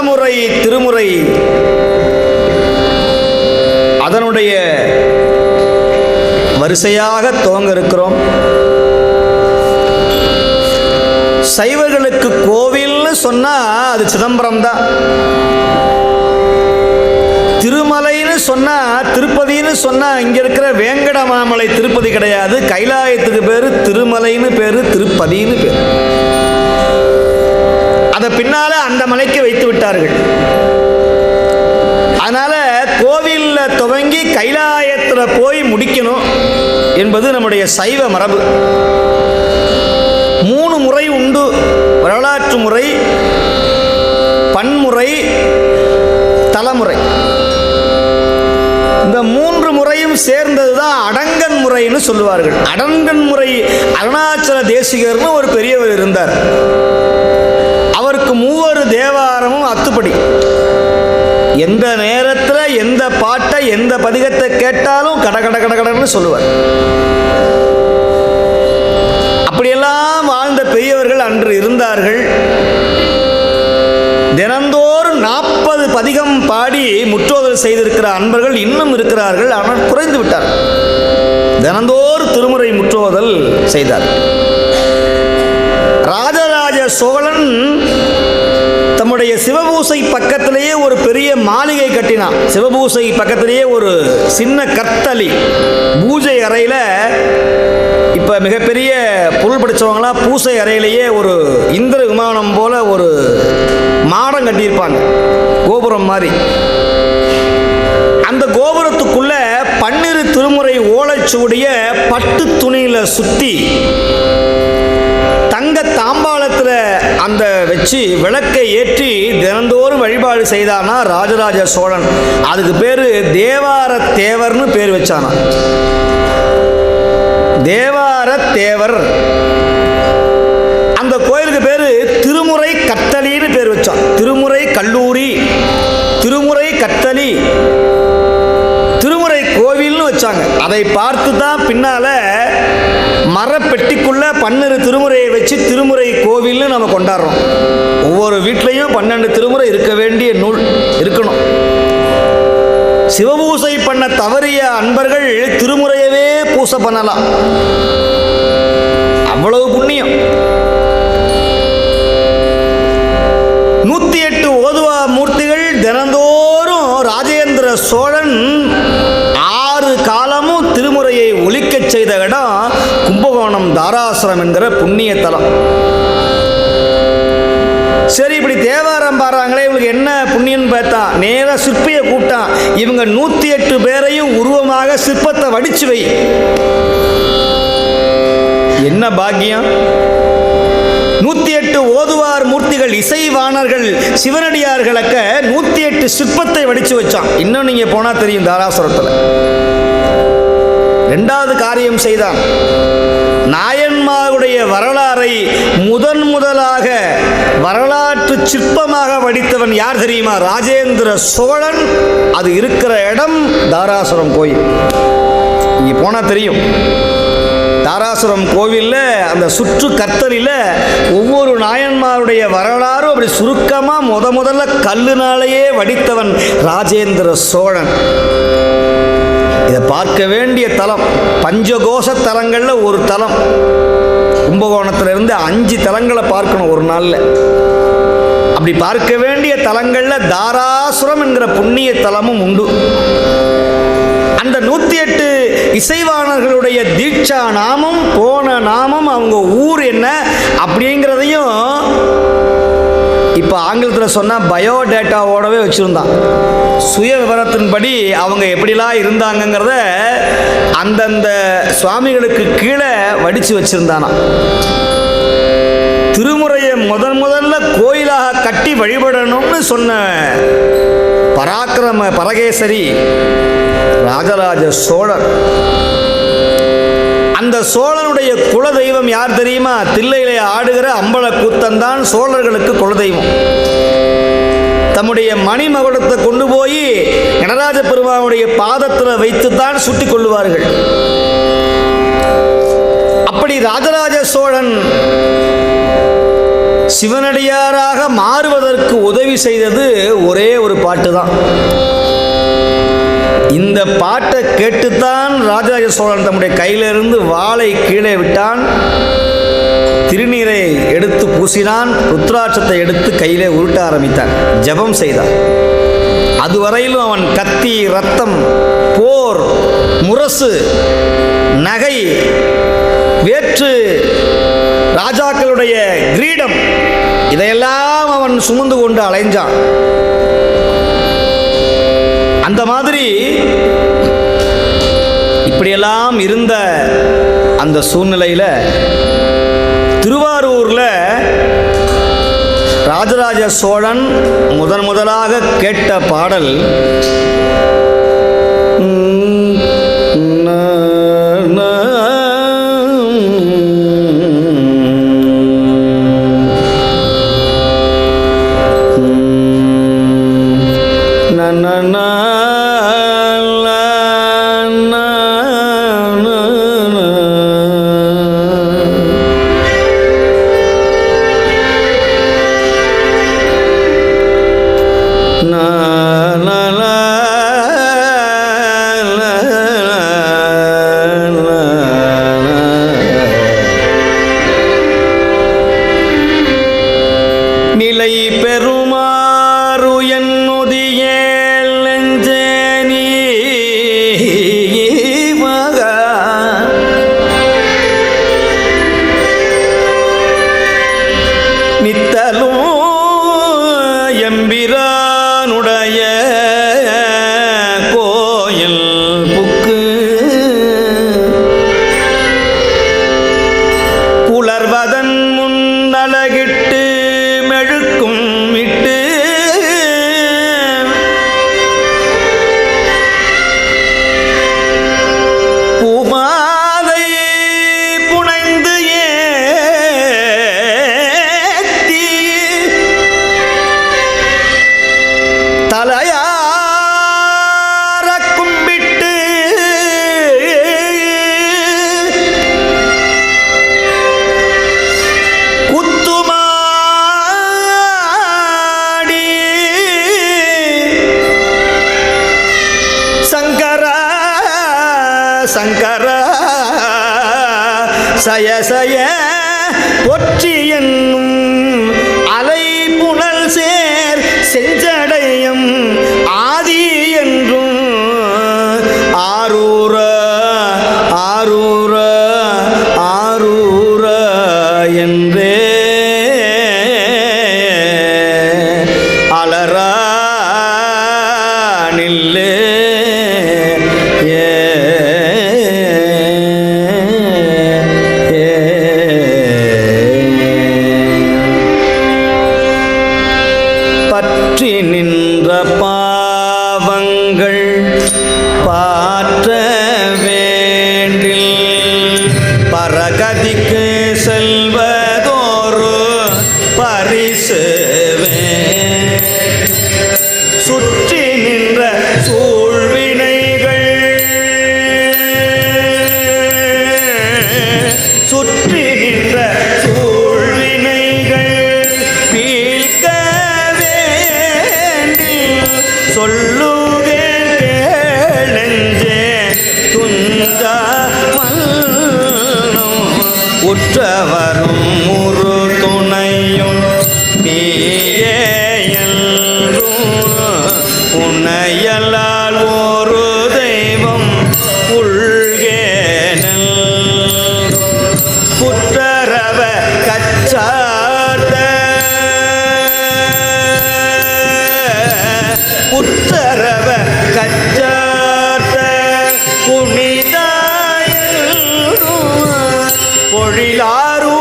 பலமுறை திருமுறை. அதனுடைய வரிசையாக துவங்க இருக்கிறோம் சைவர்களுக்கு கோவில்னு சொன்னா அது சிதம்பரம் தான் திருமலைன்னு சொன்னா திருப்பதின்னு சொன்னா இங்க இருக்கிற வேங்கடமாமலை திருப்பதி கிடையாது. கைலாயத்துக்கு பேரு திருமலைன்னு பேரு திருப்பதின்னு பேரு. அதை பின்னால அந்த மலைக்கு வைத்து விட்டார்கள். அதனால கோவில்ல துவங்கி கைலாயத்துல போய் முடிக்கணும் என்பது நம்முடைய சைவ மரபு. மூணு முறை உண்டு. வரலாற்று முறை பன்முறை தலைமுறை. இந்த மூன்று முறையும் சேர்ந்தது தான் அடங்கன் முறைன்னு சொல்லுவார்கள். அடங்கன் முறை அருணாச்சல தேசிகர்னு ஒரு பெரியவர் இருந்தார். அவருக்கு மூவரு தேவாரமும் அத்துப்படி. எந்த நேரத்தில் எந்த பாட்டை எந்த பதிகத்தை கேட்டாலும் கட கட கட கடன்னு சொல்லுவார். அப்படியெல்லாம் வாழ்ந்த பெரியவர்கள் அன்று இருந்தார்கள். தினந்தோறும் நாற்பது பதிகம் பாடி முற்றோதல் செய்திருக்கிற அன்பர்கள் இன்னும் இருக்கிறார்கள். ஆனால் குறைந்து விட்டார். தினந்தோறும் திருமுறை முற்றோதல் செய்தார். ராஜராஜ சோழன் பக்கத்திலேயே ஒரு பெரிய மாளிகை கட்டினான் சிவபூசை பக்கத்திலேயே ஒரு சின்ன கத்தளி. பூஜை அறையில் இப்போ மிகப்பெரிய பொருள் படித்தவங்களாம் பூசை அறையிலேயே ஒரு இந்திர விமானம் போல ஒரு மாடம் கட்டியிருப்பாங்க. கோபுரம் மாதிரி. அந்த கோபுரத்துக்குள்ள பன்னிரு திருமுறை ஓலைச்சுவடிய பட்டு துணியில சுத்தி தங்க தாம்பாளத்தில் அந்த வச்சு விளக்கை ஏற்றி தினந்தோறும் வழிபாடு செய்தானா ராஜராஜ சோழன். அதுக்கு பேரு தேவார தேவர்னு பேர் வச்சானா தேவார தேவர். அந்த கோயிலுக்கு பேரு திருமுறை கத்தலின்னு பேர் வச்சான். திருமுறை கல்லூரி கொடுத்தாங்க அதை பார்த்து தான் பின்னால மரப்பெட்டிக்குள்ள பன்னெண்டு திருமுறையை வச்சு திருமுறை கோவில்னு நம்ம கொண்டாடுறோம். ஒவ்வொரு வீட்லேயும் பன்னெண்டு திருமுறை இருக்க வேண்டிய நூல் இருக்கணும். சிவபூசை பண்ண தவறிய அன்பர்கள் திருமுறையவே பூசை பண்ணலாம். அவ்வளவு புண்ணியம். நூத்தி எட்டு ஓதுவா மூர்த்திகள் தினந்தோறும் ராஜேந்திர சோழன் ஆறு காலமும் திருமுறையை ஒழிக்கச் செய்த இடம் கும்பகோணம் தாராசுரம் என்கிற புண்ணிய தலம். சரி இப்படி தேவாரம் பாடுறாங்களே இவங்களுக்கு என்ன புண்ணியம்னு பார்த்தா நேரா சிற்பியை கூப்பிட்டான் இவங்க நூத்தி எட்டு பேரையும் உருவமாக சிற்பத்தை வடிச்சு வை. என்ன பாக்கியம்? நூத்தி எட்டு ஓதுவார் மூர்த்திகள் இசைவாணர்கள் சிவனடியார்களுக்க நூத்தி எட்டு சிற்பத்தை வடிச்சு வச்சான். இன்னும் நீங்க போனா தெரியும் தாராசுரத்தில். ரெண்டாவது காரியம் செய்தான். நாயன்மாருடைய வரலாறை முதன் முதலாக வரலாற்று சிற்பமாக வடித்தவன் யார் தெரியுமா? ராஜேந்திர சோழன். அது இருக்கிற இடம் தாராசுரம் கோயில். இங்கே போனால் தெரியும். தாராசுரம் கோவிலில் அந்த சுற்று கத்தலில் ஒவ்வொரு நாயன்மாருடைய வரலாறும் அப்படி சுருக்கமாக முத முதல்ல கல்லுனாலேயே வடித்தவன் ராஜேந்திர சோழன். இதை பார்க்க வேண்டிய தலம் பஞ்சகோஷ தலங்களில் ஒரு தலம். கும்பகோணத்திலிருந்து அஞ்சு தலங்களை பார்க்கணும் ஒரு நாளில். அப்படி பார்க்க வேண்டிய தலங்களில் தாராசுரம் என்கிற புண்ணிய தலமும் உண்டு. அந்த நூற்றி எட்டு இசைவாணர்களுடைய தீட்சா நாமம் போன நாமம் அவங்க ஊர் என்ன அப்படிங்கிறதையும் இப்போ ஆங்கிலத்தில் சொன்னால் பயோடேட்டாவோடவே வச்சுருந்தான். சுய விவரத்தின்படி அவங்க எப்படிலாம் இருந்தாங்கங்கிறத அந்தந்த சுவாமிகளுக்கு கீழே வடித்து வச்சுருந்தானா. திருமுறையை முதன் முதல்ல கோயிலாக கட்டி வழிபடணும்னு சொன்ன பராக்கிரம பரகேசரி ராஜராஜ சோழர். அந்த சோழனுடைய குலதெய்வம் யார் தெரியுமா? தில்லையிலே ஆடுகிற அம்பல கூத்தந்தான் சோழர்களுக்கு குலதெய்வம். தம்முடைய மணிமகுடத்தை கொண்டு போய் நடராஜ பெருமானுடைய பாதத்தில் வைத்துத்தான் சுட்டிக் கொள்ளுவார்கள். அப்படி ராஜராஜ சோழன் சிவனடியாராக மாறுவதற்கு உதவி செய்தது ஒரே ஒரு பாட்டு தான் இந்த பாட்டை கேட்டுத்தான் ராஜராஜ சோழன் தம்முடைய கையிலிருந்து வாளை கீழே விட்டான். திருநீரை எடுத்து பூசினான். ருத்ராட்சத்தை எடுத்து கையிலே உருட்ட ஆரம்பித்தான். ஜெபம் செய்தான். அதுவரையிலும் அவன் கத்தி ரத்தம் போர் முரசு நகை வேற்று ராஜாக்களுடைய கிரீடம். இதையெல்லாம் அவன் சுமந்து கொண்டு அலைஞ்சான். அந்த மாதிரி இப்படியெல்லாம் இருந்த அந்த சூழ்நிலையில் திருவாரூரில் ராஜராஜ சோழன் முதன் முதலாக கேட்ட பாடல் சய சுற்றி நின்ற சூழ்வினைகள் வீழ்க்க வேண்டி சொல்லுகேன் கேளெஞ்சே துஞ்சா மன்னம் உற்றவரும் ஒரு துணையும் நீயே என்றும். ஒரு தெய்வம் உள்ள கச்சார்த்த புனிதாய பொழிலாரூ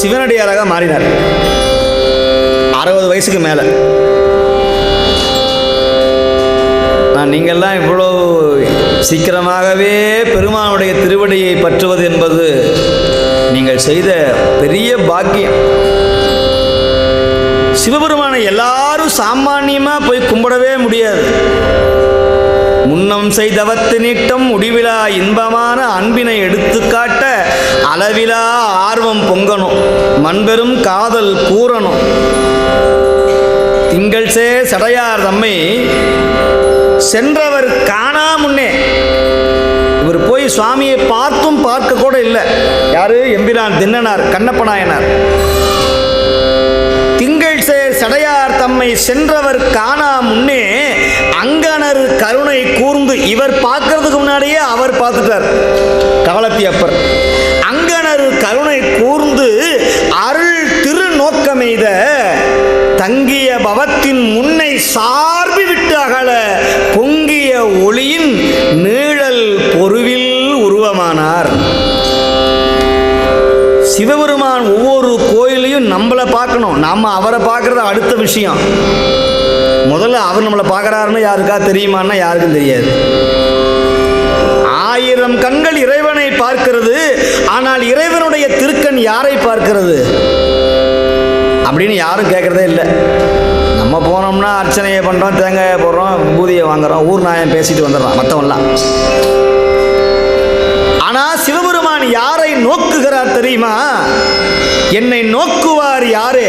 சிவனடியாராக மாறினார். அறுபது வயசுக்கு மேலே. நான் நீங்கள்லாம் இவ்வளோ சீக்கிரமாகவே பெருமானுடைய திருவடியை பற்றுவது என்பது நீங்கள் செய்த பெரிய பாக்கியம். சிவபெருமானை எல்லாரும் சாமானியமாக போய் கும்பிடவே முடியாது. முன்னம் செய்தவத்து நீட்டம் முடிவிலா இன்பமான அன்பினை எடுத்துக்காட்ட அளவிலா ஆர்வம் பொங்கணும். மண்பெரும் காதல் கூறணும். திங்கள் சே சடையார் தம்மை சென்றவர் காணா முன்னே. இவர் போய் சுவாமியை பார்த்தும் பார்க்க கூட இல்லை. யாரு? எம்பிரான் தின்னனார் கண்ணப்பநாயனார். திங்கள் சேர் சடையார் தம்மை சென்றவர் காணா முன்னே அங்கனர் கருணை கூர்ந்து இவர் பார்க்கறதுக்கு முன்னாடியே அவர் பார்த்துட்டார். கவலத்தி அப்பர் அங்கனர் கருணை கூர்ந்து அருள் திருநோக்கமெய்த தங்கிய பவத்தின் முன்னை சார்பி விட்டு அகல பொங்கிய ஒளியின் நீழல் பொருவில் உருவமானார். சிவபெருமான் ஒவ்வொரு கோயிலையும் நம்மளை பார்க்கணும். நம்ம அவரை பார்க்கறது அடுத்த விஷயம். முதல்ல அவர் நம்மளை பார்க்குறாருன்னு யாருக்கா தெரியுமான்னா யாருக்கும் தெரியாது. ஆயிரம் கண்கள் இறைவனை பார்க்கிறது ஆனால் இறைவனுடைய திருக்கண் யாரை பார்க்கிறது? அப்படின்னு யாரும் கேட்குறதே இல்லை. நம்ம போனோம்னா அர்ச்சனையை பண்ணுறோம் தேங்காயை போடுறோம் பூதியை வாங்குறோம் ஊர் நாயம் பேசிட்டு வந்துடுறான் மற்றவன்லாம் ஆனால் சிவபெருமான் யாரை நோக்குகிறார் தெரியுமா? என்னை நோக்குவார் யாரே?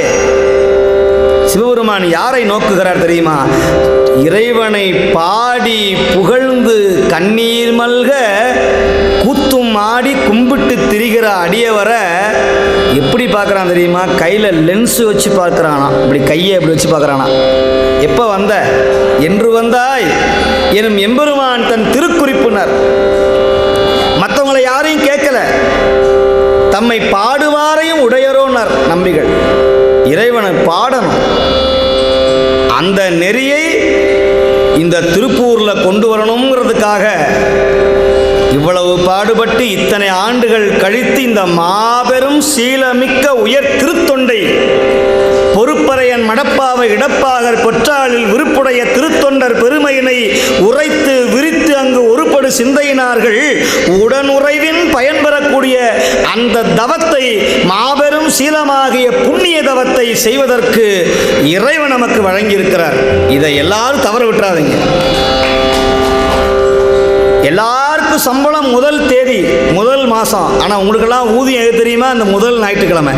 சிவபெருமான் யாரை நோக்குகிறார் தெரியுமா? இறைவனை பாடி புகழ்ந்து கண்ணீர் மல்க கூத்தும் ஆடி கும்பிட்டு திரிகிற அடியவரை எப்படி பார்க்குறான் தெரியுமா? கையில் லென்ஸ் வச்சு பார்க்குறானா. இப்படி கையை இப்படி வச்சு பார்க்குறானா. எப்போ வந்த? என்று வந்தாய். எனும் எம்பெருமான் தன் திருக்குறிப்புனர். மற்றவங்களை யாரையும் கேட்கல. தம்மை பாடுவாரையும் உடையரோனர் நம்பிகள். இறைவனை பாடணும். அந்த நெறியை இந்த திருப்பூர்ல கொண்டு வரணுங்கிறதுக்காக இவ்வளவு பாடுபட்டு இத்தனை ஆண்டுகள் கழித்து இந்த மாபெரும் சீலமிக்க உயர் திருத்தொண்டை பொறுப்பறையன் மடப்பாவை இடப்பாகர் பொற்றாளில் விருப்புடைய திருத்தொண்டர் பெருமையினை உரைத்து என்று சிந்தையினார்கள். உடனுறைவின் பயன் பெறக்கூடிய அந்த தவத்தை மாபெரும் சீலமாகிய புண்ணிய தவத்தை செய்வதற்கு இறைவன் நமக்கு வழங்கியிருக்கிறார். இதை எல்லாரும் தவற விட்டுறாதீங்க. எல்லாருக்கும் சம்பளம் முதல் தேதி முதல் மாதம் ஆனால் உங்களுக்கெல்லாம் ஊதியம் எது தெரியுமா? அந்த முதல் ஞாயிற்றுக்கிழமை.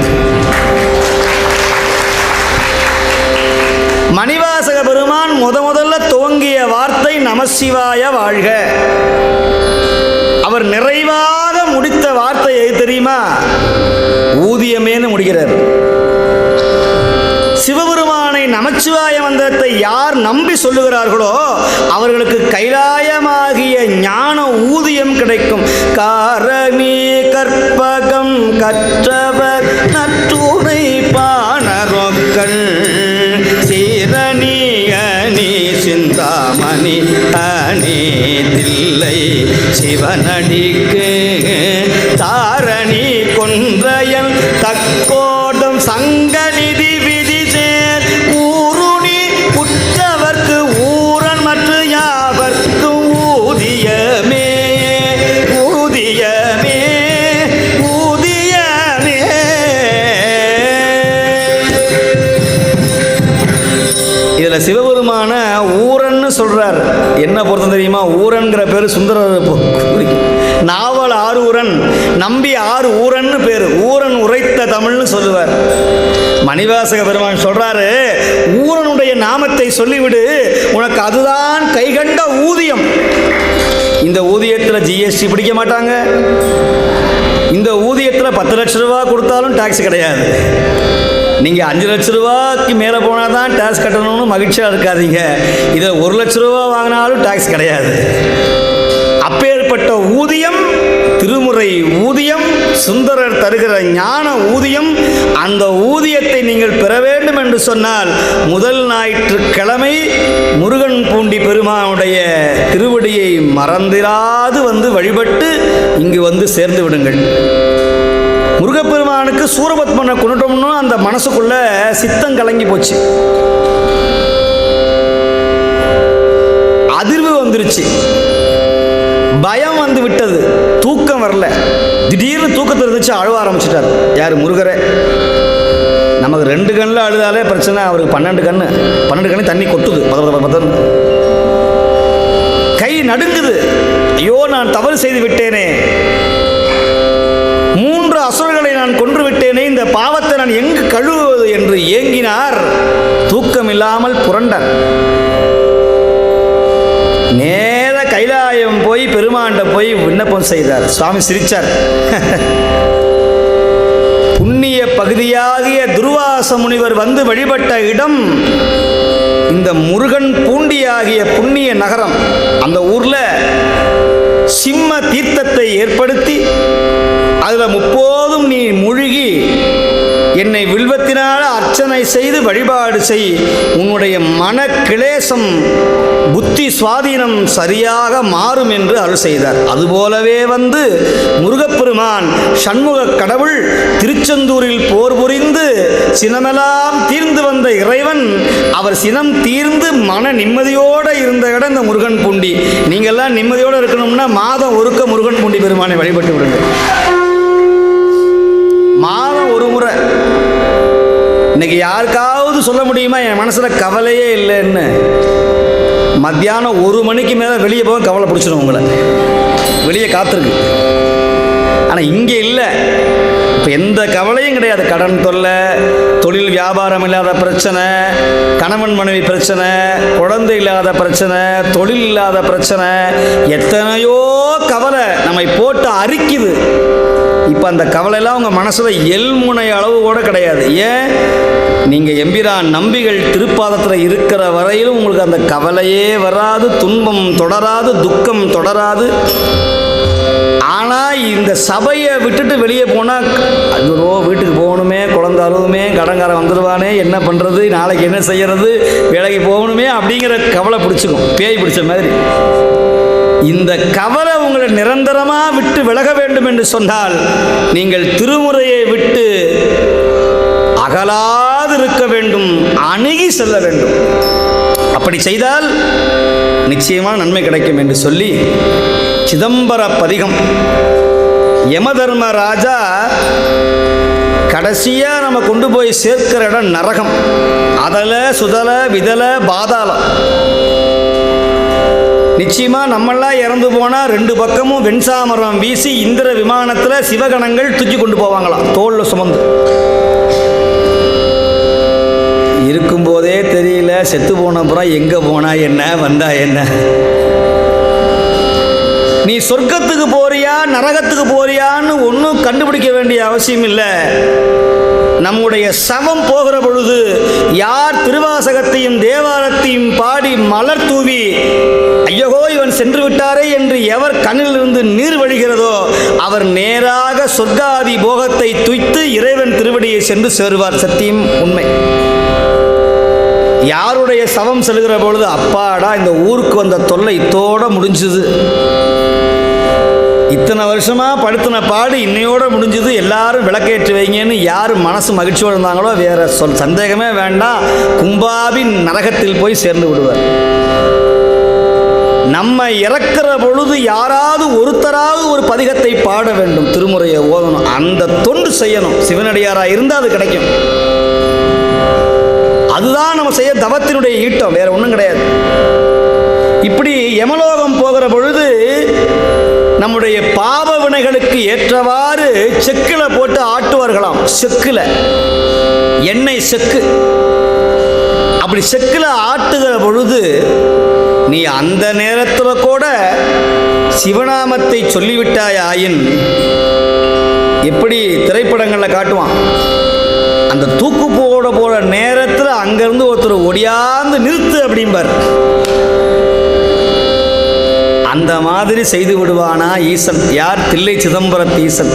மணிவாசக பெருமான் முத முதல்ல துவங்கிய வார நமசிவாய வாழ்க. அவர் நிறைவாக முடித்த வார்த்தை எது தெரியுமா? ஊதியமேன்னு முடிகிறார். சிவபெருமானை நமச்சிவாய மந்திரத்தை யார் நம்பி சொல்லுகிறார்களோ அவர்களுக்கு கைலாயமாகிய ஞான ஊதியம் கிடைக்கும். காரணி கற்பகம் கற்றவர் நற்றுணை பாணரொக்கள். சிந்தாமணி அணி தில்லை. சிவனடிக்கு தாரணி கொன்றையன் தக்கோ என்ன பொருத்தம் தெரியுமா? ஊரன்கிற பேர் சுந்தரர் குறிக்கும். நாவல் ஆறு ஊரன் நம்பி ஆறு ஊரன்னு பேர். ஊரன் உரைத்த தமிழ்னு சொல்லுவார். மணிவாசக பெருமான் சொல்றாரு ஊரனுடைய நாமத்தை சொல்லிவிடு உனக்கு அதுதான் கைகண்ட ஊதியம். இந்த ஊதியத்தில் ஜிஎஸ்டி பிடிக்க மாட்டாங்க. இந்த ஊதியத்தில் பத்து லட்ச ரூபா கொடுத்தாலும் டாக்ஸ் கிடையாது. நீங்கள் அஞ்சு லட்ச ரூபாய்க்கு மேலே போனால் தான் டேக்ஸ் கட்டணும்னு மகிழ்ச்சியாக இருக்காதீங்க. இதில் ஒரு லட்ச ரூபா வாங்கினாலும் டேக்ஸ் கிடையாது. அப்பேற்பட்ட ஊதியம் திருமுறை ஊதியம் சுந்தரர் தருகிற ஞான ஊதியம் அந்த ஊதியத்தை நீங்கள் பெற வேண்டும் என்று சொன்னால் முதல் ஞாயிற்றுக்கிழமை முருகன் பூண்டி பெருமானுடைய திருவடியை மறந்திராது வந்து வழிபட்டு இங்கு வந்து சேர்ந்து விடுங்கள். முருகப்பெருமானுக்கு சூரபத்மனை கொண்டுட்டோம்னு அந்த மனசுக்குள்ள சித்தம் கலங்கி போச்சு. அதிர்வு வந்துருச்சு. பயம் வந்து விட்டது. தூக்கம் வரல. திடீர்னு தூக்கத்தில் இருந்துச்சு அழுவ ஆரம்பிச்சிட்டார். யார்? முருகரே. நமக்கு ரெண்டு கண்ணில் அழுதாலே பிரச்சனை அவருக்கு பன்னெண்டு கண்ணு. பன்னெண்டு கண்ணு தண்ணி கொட்டுது. பத பதன்னு. கை நடுங்குது. ஐயோ நான் தவறு செய்து விட்டேனே. மூன்று அசுரர்களை நான் கொன்றுவிட்டேனே இந்த பாவத்தை நான் எங்கு கழுவுவது என்று ஏங்கினார். தூக்கம் இல்லாமல் புரண்டார். நேர கைலாயம் போய் பெருமாண்ட போய் விண்ணப்பம் செய்தார். சுவாமி சிரிச்சார். புண்ணிய பகுதியாகிய துர்வாச முனிவர் வந்து வழிபட்ட இடம் இந்த முருகன் பூண்டியாகிய புண்ணிய நகரம். அந்த ஊர்ல சிம்ம தீர்த்தத்தை ஏற்படுத்தி அதில் முப்போதும் நீ முழுகி என்னை வில்வத்தினால் அர்ச்சனை செய்து வழிபாடு செய். உன்னுடைய மன கிளேசம் புத்தி சுவாதீனம் சரியாக மாறும் என்று அருள் செய்தார். அதுபோலவே வந்து முருகப்பெருமான் சண்முக கடவுள் திருச்செந்தூரில் போர் புரிந்து சினமெல்லாம் தீர்ந்து வந்த இறைவன் அவர் சினம் தீர்ந்து மன நிம்மதியோடு இருந்த இடம் இந்த முருகன் பூண்டி. நீங்கள்லாம் நிம்மதியோடு இருக்கணும்னா மாதம் ஒருக்க முருகன் பூண்டி பெருமானை வழிபட்டு விடுங்க. மாதம் ஒரு முறை. இன்னைக்கு யாருக்காவது சொல்ல முடியுமா? என் மனசில் கவலையே இல்லைன்னு. மத்தியானம் ஒரு மணிக்கு மேலே வெளியே போக கவலை பிடிச்சிடும் உங்களை. வெளியே காத்திருக்கு. ஆனால் இங்கே இல்லை. அப்போ எந்த கவலையும் கிடையாது. கடன் தொல்லை தொழில் வியாபாரம் இல்லாத பிரச்சனை கணவன் மனைவி பிரச்சனை குழந்தை இல்லாத பிரச்சனை தொழில் இல்லாத பிரச்சனை எத்தனையோ கவலை நம்மை போட்டு அரிக்குது. இப்போ அந்த கவலையெல்லாம் உங்கள் மனசில் எல்முனை அளவு கூட கிடையாது. ஏன்? நீங்கள் எம்பிரான் நம்பிகள் திருப்பாதத்தில் இருக்கிற வரையிலும் உங்களுக்கு அந்த கவலையே வராது துன்பம் தொடராது துக்கம் தொடராது. ஆனால் இந்த சபையை விட்டுட்டு வெளியே போனால் ஐயோ வீட்டுக்கு போகணுமே குழந்தை அழுவுமே கடங்காரன் வந்துடுவானே என்ன பண்ணுறது நாளைக்கு என்ன செய்யறது வேலைக்கு போகணுமே அப்படிங்கிற கவலை பிடிச்சிக்கும். பேய் பிடிச்ச மாதிரி. இந்த கவலை உங்களை நிரந்தரமாக விட்டு விலக வேண்டும் என்று சொன்னால் நீங்கள் திருமுறையை விட்டு அகலாது இருக்க வேண்டும் அணுகி செல்ல வேண்டும். அப்படி செய்தால் நிச்சயமாக நன்மை கிடைக்கும் என்று சொல்லி சிதம்பர பதிகம் யமதர்ம ராஜா கடைசியாக நம்ம கொண்டு போய் சேர்க்கிற இடம் நரகம். அதில் சுதல விதல பாதாளம். நிச்சயமாக நம்மெல்லாம் இறந்து போனால் ரெண்டு பக்கமும் வெண்சாமரம் வீசி இந்திர விமானத்தில் சிவகணங்கள் தூக்கி கொண்டு போவாங்களாம் தோளில் சுமந்து. இருக்கும்போதே தெரியல செத்து போனப்புறம் அப்புறம் போனால் என்ன வந்தா என்ன? நீ சொர்க்கத்துக்கு போறியா நரகத்துக்கு போறியான்னு ஒன்றும் கண்டுபிடிக்க வேண்டிய அவசியம் இல்லை. நம்முடைய சவம் போகிற பொழுது யார் திருவாசகத்தையும் தேவாரத்தையும் பாடி மலர் தூவி ஐயகோ இவன் சென்று விட்டாரே என்று எவர் கண்ணிலிருந்து நீர் வழிகிறதோ அவர் நேராக சொர்க்காதி போகத்தை துய்த்து இறைவன் திருவடியை சென்று சேருவார். சத்தியம் உண்மை. யாருடைய சவம் செல்கிற பொழுது அப்பாடா இந்த ஊருக்கு வந்த தொல்லை இத்தோட முடிஞ்சுது. இத்தனை வருஷமாக படுத்தின பாடு இன்னையோட முடிஞ்சது. எல்லாரும் விளக்கேற்றி வைங்கன்னு யார் மனசு மகிழ்ச்சியோடு இருந்தாங்களோ வேற சொல் சந்தேகமே வேண்டாம். கும்பாவின் நரகத்தில் போய் சேர்ந்து விடுவார். நம்ம இறக்கிற பொழுது யாராவது ஒருத்தராவது ஒரு பதிகத்தை பாட வேண்டும். திருமுறையை ஓதணும். அந்த தொண்டு செய்யணும். சிவனடியாராக இருந்தால் அது கிடைக்கும். அதுதான் நம்ம செய்ய தவத்தினுடைய ஈட்டம். வேற ஒன்றும் கிடையாது. இப்படி யமலோகம் போகிற பொழுது நம்முடைய பாவ வினைகளுக்கு ஏற்றவாறு செக்கில் போட்டு ஆட்டுவார்களாம். செக்கில். எண்ணெய் செக்கு. அப்படி செக்கில் ஆட்டுகிற பொழுது நீ அந்த நேரத்தில் கூட சிவநாமத்தை சொல்லிவிட்டாயாயின் எப்படி திரைப்படங்களில் காட்டுவான். அந்த தூக்கு போட போகிற நேரத்தில் அங்கேருந்து ஒருத்தர் ஒடியாந்து நிறுத்து அப்படிம்பார். அந்த மாதிரி செய்து விடுவானா ஈசன். யார்? தில்லை சிதம்பரம் ஈசன்.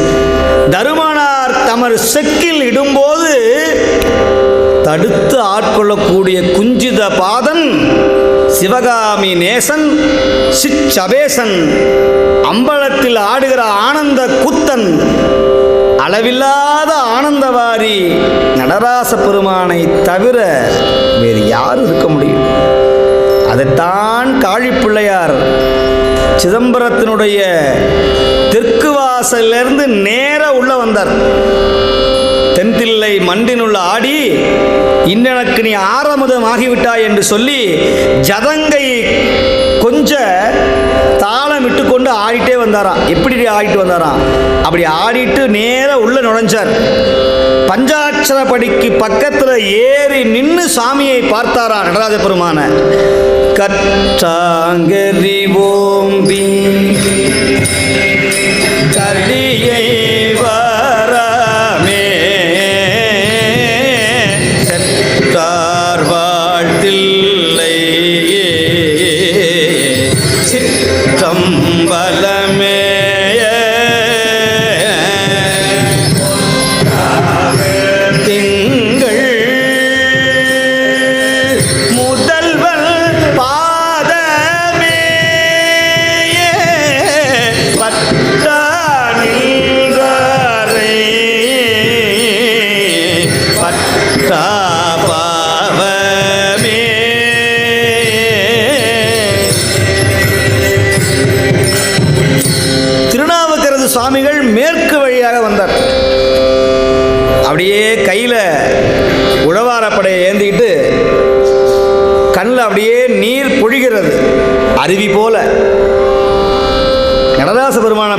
தருமனார் தமர் செக்கில் இடும்போது தடுத்து ஆட்கொள்ளக்கூடிய குஞ்சித பாதன் சிவகாமி நேசன் சிச்சபேசன் அம்பலத்தில் ஆடுகிற ஆனந்த குத்தன் அளவில்லாத ஆனந்தவாரி நடராச பெருமானை தவிர வேறு யார் இருக்க முடியும். அதை அதைத்தான் காழிப்பிள்ளையார் சிதம்பரத்தினுடைய தெற்கு வாசலிலிருந்து நேர உள்ள வந்தார். தென்தில்லை மண்டினுள்ள ஆடி இன்னெனக்கு நீ ஆரமுதம் ஆகிவிட்டாய் என்று சொல்லி ஜதங்கை கொஞ்ச விட்டுக்கொண்டு கொண்டு ஆடிட்டே வந்தாராம் எப்படி ஆடிட்டு வந்தாராம் அப்படி ஆடிட்டு நேராக உள்ள நுழைஞ்சார். பஞ்சாட்சரப்படிக்கு பக்கத்தில் ஏறி நின்று சாமியை பார்த்தாரா நடராஜ பெருமான? கற்றாங்கரி ஓம்பி.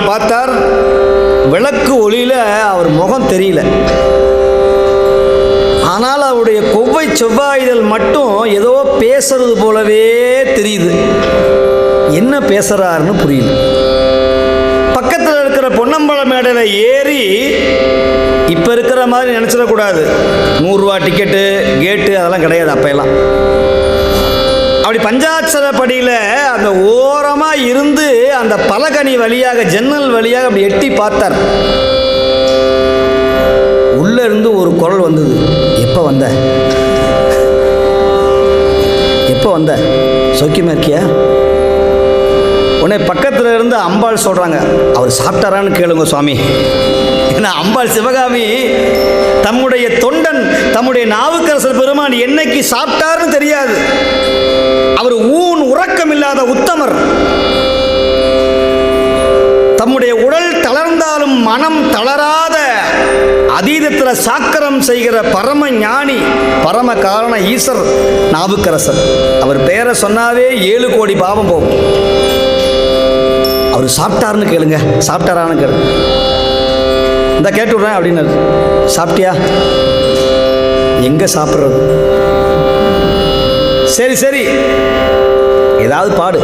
பார்த்தார். விளக்கு ஒளியில் அவர் முகம் தெரியல. ஆனால் அவருடைய கொவ்வை செவ்வாய்தல் மட்டும் ஏதோ பேசுறது போலவே தெரியுது. என்ன பேசுறாருன்னு புரியல. பக்கத்தில் இருக்கிற பொன்னம்பல மேடையில் ஏறி இப்போ இருக்கிற மாதிரி நினச்சிடக்கூடாது. நூறுரூவா டிக்கெட்டு கேட்டு அதெல்லாம் கிடையாது அப்போல்லாம் அப்படி பஞ்சாட்சரப்படியில் அந்த ஓரமாக இருந்து அந்த பலகனி வழியாக ஜன்னல் வழியாக அப்படி எட்டி பார்த்தார். உள்ளே இருந்து ஒரு குரல் வந்தது. எப்போ வந்த? எப்போ வந்த? சௌக்கியமா இருக்கியா? உடனே பக்கத்தில் இருந்து அம்பாள் சொல்கிறாங்க அவர் சாப்பிட்டாரான்னு கேளுங்க சுவாமி. ஏன்னா அம்பாள் சிவகாமி தம்முடைய தொண்டன் தம்முடைய நாவுக்கரசர் பெருமான் என்னைக்கு சாப்பிட்டாருன்னு தெரியாது. அவர் ஊன் உறக்கம் இல்லாத உத்தமர். தம்முடைய உடல் தளர்ந்தாலும் மனம் தளராத அதீதத்தில் சாக்கரம் செய்கிற பரம ஞானி பரம காரண ஈசர் நாவுக்கரசர். அவர் பேரை சொன்னாவே ஏழு கோடி பாவம் போகும். அவர் சாப்பிட்டாருன்னு கேளுங்க சாப்பிட்டாரான்னு கேளுங்க. இந்த கேட்டு விட்றேன் அப்படின்னாரு சாப்பிட்டியா? எங்கே சாப்பிட்றது? சரி சரி. ஏதாவது பாடு.